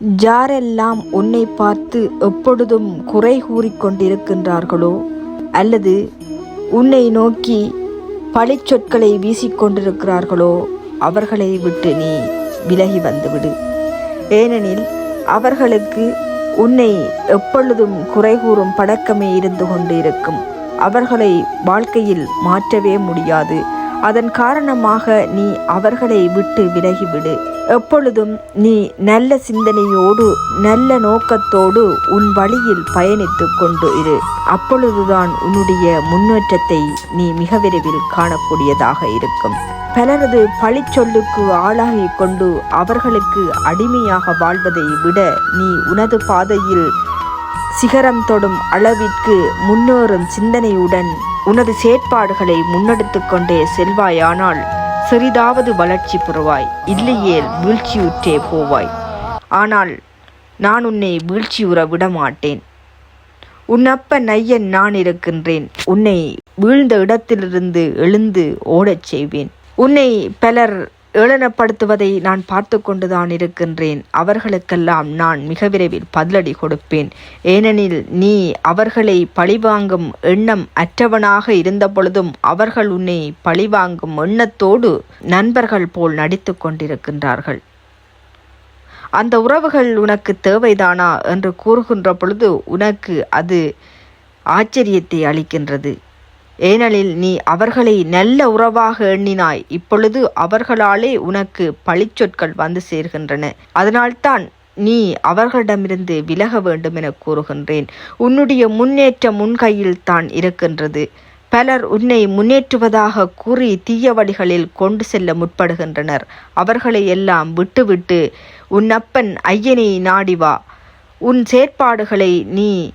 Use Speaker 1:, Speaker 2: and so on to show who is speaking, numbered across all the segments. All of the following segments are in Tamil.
Speaker 1: யாரெல்லாம் உன்னை பார்த்து எப்பொழுதும் குறை கூறிக்கொண்டிருக்கின்றார்களோ அல்லது உன்னை நோக்கி பழிச்சொற்களை வீசிக்கொண்டிருக்கிறார்களோ அவர்களை விட்டு நீ விலகி வந்துவிடு. ஏனெனில் அவர்களுக்கு உன்னை எப்பொழுதும் குறை கூறும் பழக்கமே இருந்து கொண்டு இருக்கும் அவர்களை வாழ்க்கையில் மாற்றவே முடியாது. அதன் காரணமாக நீ அவர்களை விட்டு விலகிவிடு. எப்பொழுதும் நீ நல்ல சிந்தனையோடு நல்ல நோக்கத்தோடு உன் வழியில் பயணித்துக் கொண்டு இரு. அப்பொழுதுதான் உன்னுடைய முன்னேற்றத்தை நீ மிக விரைவில் காணக்கூடியதாக இருக்கும். பலரது பழிச்சொல்லுக்கு ஆளாகி கொண்டு அவர்களுக்கு அடிமையாக வாழ்வதை விட நீ உனது பாதையில் சிகரம் தொடும் அளவிற்கு முன்னேறும் சிந்தனையுடன் உனது செயற்பாடுகளை முன்னெடுத்து கொண்டே செல்வாயானால் சிறிதாவது வளர்ச்சி பெறுவாய். இல்லையேல் வீழ்ச்சியுற்றே போவாய். ஆனால் நான் உன்னை வீழ்ச்சியுற விட மாட்டேன் உன் அப்ப நையன் நான் இருக்கின்றேன். உன்னை வீழ்ந்த இடத்திலிருந்து எழுந்து ஓடச் செய்வேன். உன்னை பலர் ஏளனப்படுத்துவதை நான் பார்த்து கொண்டுதான் இருக்கின்றேன். அவர்களுக்கெல்லாம் நான் மிக விரைவில் பதிலடி கொடுப்பேன். ஏனெனில் நீ அவர்களை பழிவாங்கும் எண்ணம் அற்றவனாக இருந்த பொழுதும் அவர்கள் உன்னை பழிவாங்கும் எண்ணத்தோடு நண்பர்கள் போல் நடித்து கொண்டிருக்கின்றார்கள். அந்த உறவுகள் உனக்கு தேவைதானா? என்று கூறுகின்ற பொழுது உனக்கு அது ஆச்சரியத்தை அளிக்கின்றது. ஏனெனில் நீ அவர்களை நல்ல உறவாக எண்ணினாய். இப்பொழுது அவர்களாலே உனக்கு பழிச்சொற்கள் வந்து சேர்கின்றன. அதனால்தான் நீ அவர்களிடமிருந்து விலக வேண்டும் என கூறுகின்றேன். உன்னுடைய முன்னேற்றம் உன் கையில் தான் இருக்கின்றது. பலர் உன்னை முன்னேற்றுவதாக கூறி தீய வழிகளில் கொண்டு செல்ல முற்படுகின்றனர். அவர்களை எல்லாம் விட்டுவிட்டு உன் அப்பன் ஐயனை நாடிவா உன் செயற்பாடுகளை நீ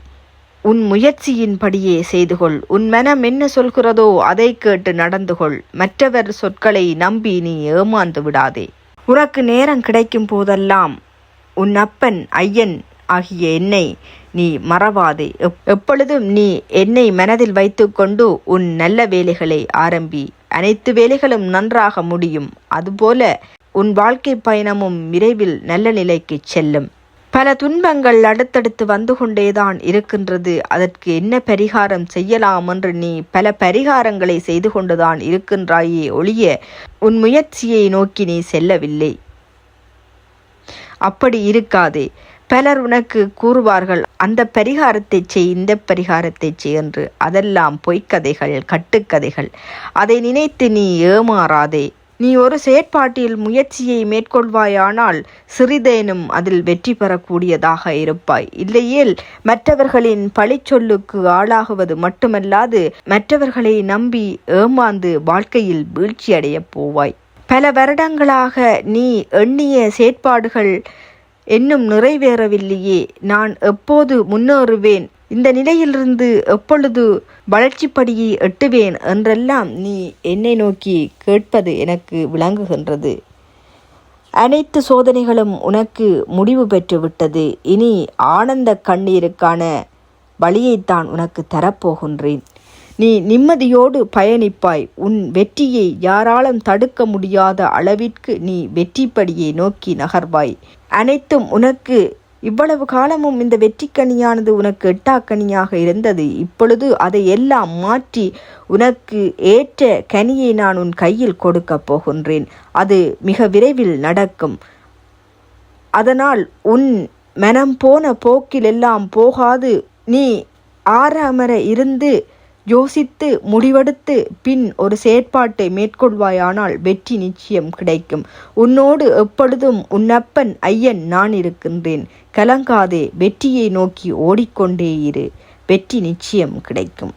Speaker 1: உன் முயற்சியின்படியே செய்து கொள் உன் மனம் என்ன சொல்கிறதோ அதை கேட்டு நடந்து கொள் மற்றவர் சொற்களை நம்பி நீ ஏமாந்து விடாதே. உனக்கு நேரம் கிடைக்கும் போதெல்லாம் உன் அப்பன் ஐயன் ஆகிய என்னை நீ மறவாதே. எப்பொழுதும் நீ என்னை மனதில் வைத்துக்கொண்டு உன் நல்ல வேலைகளை ஆரம்பி. அனைத்து வேலைகளும் நன்றாக முடியும். அதுபோல உன் வாழ்க்கை பயணமும் விரைவில் நல்ல நிலைக்கு செல்லும். பல துன்பங்கள் அடுத்தடுத்து வந்து கொண்டேதான் இருக்கின்றது. அதற்கு என்ன பரிகாரம் செய்யலாம் என்று நீ பல பரிகாரங்களை செய்து கொண்டுதான் இருக்கின்றாயே ஒழிய உன் முயற்சியை நோக்கி நீ செல்லவில்லை. அப்படி இருக்காதே. பலர் உனக்கு கூறுவார்கள் அந்த பரிகாரத்தை செய் இந்த பரிகாரத்தை செய் என்று. அதெல்லாம் பொய்க்கதைகள் கட்டுக்கதைகள். அதை நினைத்து நீ ஏமாறாதே. நீ ஒரு செயற்பாட்டில் முயற்சியை மேற்கொள்வாயானால் சிறிதேனும் அதில் வெற்றி பெறக்கூடியதாக இருப்பாய். இல்லையேல் மற்றவர்களின் பழிச்சொல்லுக்கு ஆளாகுவது மட்டுமல்லாது மற்றவர்களை நம்பி ஏமாந்து வாழ்க்கையில் வீழ்ச்சியடையப் போவாய். பல வருடங்களாக நீ எண்ணிய செயற்பாடுகள் இன்னும் நிறைவேறவில்லையே. நான் எப்போது முன்னேறுவேன்? இந்த நிலையிலிருந்து எப்பொழுது வளர்ச்சிப்படியை எட்டுவேன் என்றெல்லாம் நீ என்னை நோக்கி கேட்பது எனக்கு விளங்குகின்றது. அனைத்து சோதனைகளும் உனக்கு முடிவு பெற்றுவிட்டது. இனி ஆனந்த கண்ணீருக்கான வழியைத்தான் உனக்கு தரப்போகின்றேன். நீ நிம்மதியோடு பயணிப்பாய். உன் வெற்றியை யாராலும் தடுக்க முடியாத அளவிற்கு நீ வெற்றிப்படியை நோக்கி நகர்வாய். அனைத்தும் உனக்கு இவ்வளவு காலமும் இந்த வெற்றிக்கனியானது உனக்கு எட்டாக்கனியாக இருந்தது. இப்பொழுது அதை எல்லாம் மாற்றி உனக்கு ஏற்ற கனியை நான் உன் கையில் கொடுக்கப் போகின்றேன். அது மிக விரைவில் நடக்கும். அதனால் உன் மனம் போன போக்கிலெல்லாம் போகாது. நீ ஆறாமற இருந்து யோசித்து முடிவெடுத்து பின் ஒரு செயற்பாட்டை மேற்கொள்வாயானால் வெற்றி நிச்சயம் கிடைக்கும். உன்னோடு எப்பொழுதும் உன்னப்பன் ஐயன் நான் இருக்கின்றேன். கலங்காதே வெற்றியை நோக்கி ஓடிக்கொண்டே இரு. வெற்றி நிச்சயம் கிடைக்கும்.